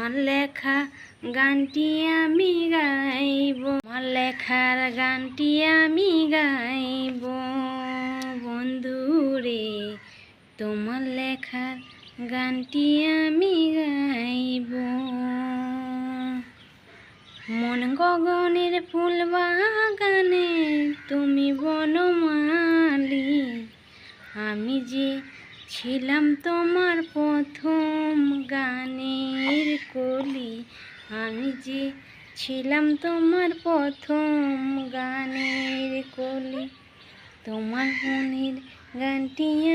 তোমার লেখা গানটি আমি গাইব। আমার লেখার গানটি আমি গাইব। বন্ধুরে, তোমার লেখার গানটি আমি গাইব। মন গগনের ফুল বাগানে তুমি বনমালি। আমি যে ছিলাম তোমার গানের কলি আমি যে ছিলাম তোমার প্রথম গানের কলি তোমার মনের গানটি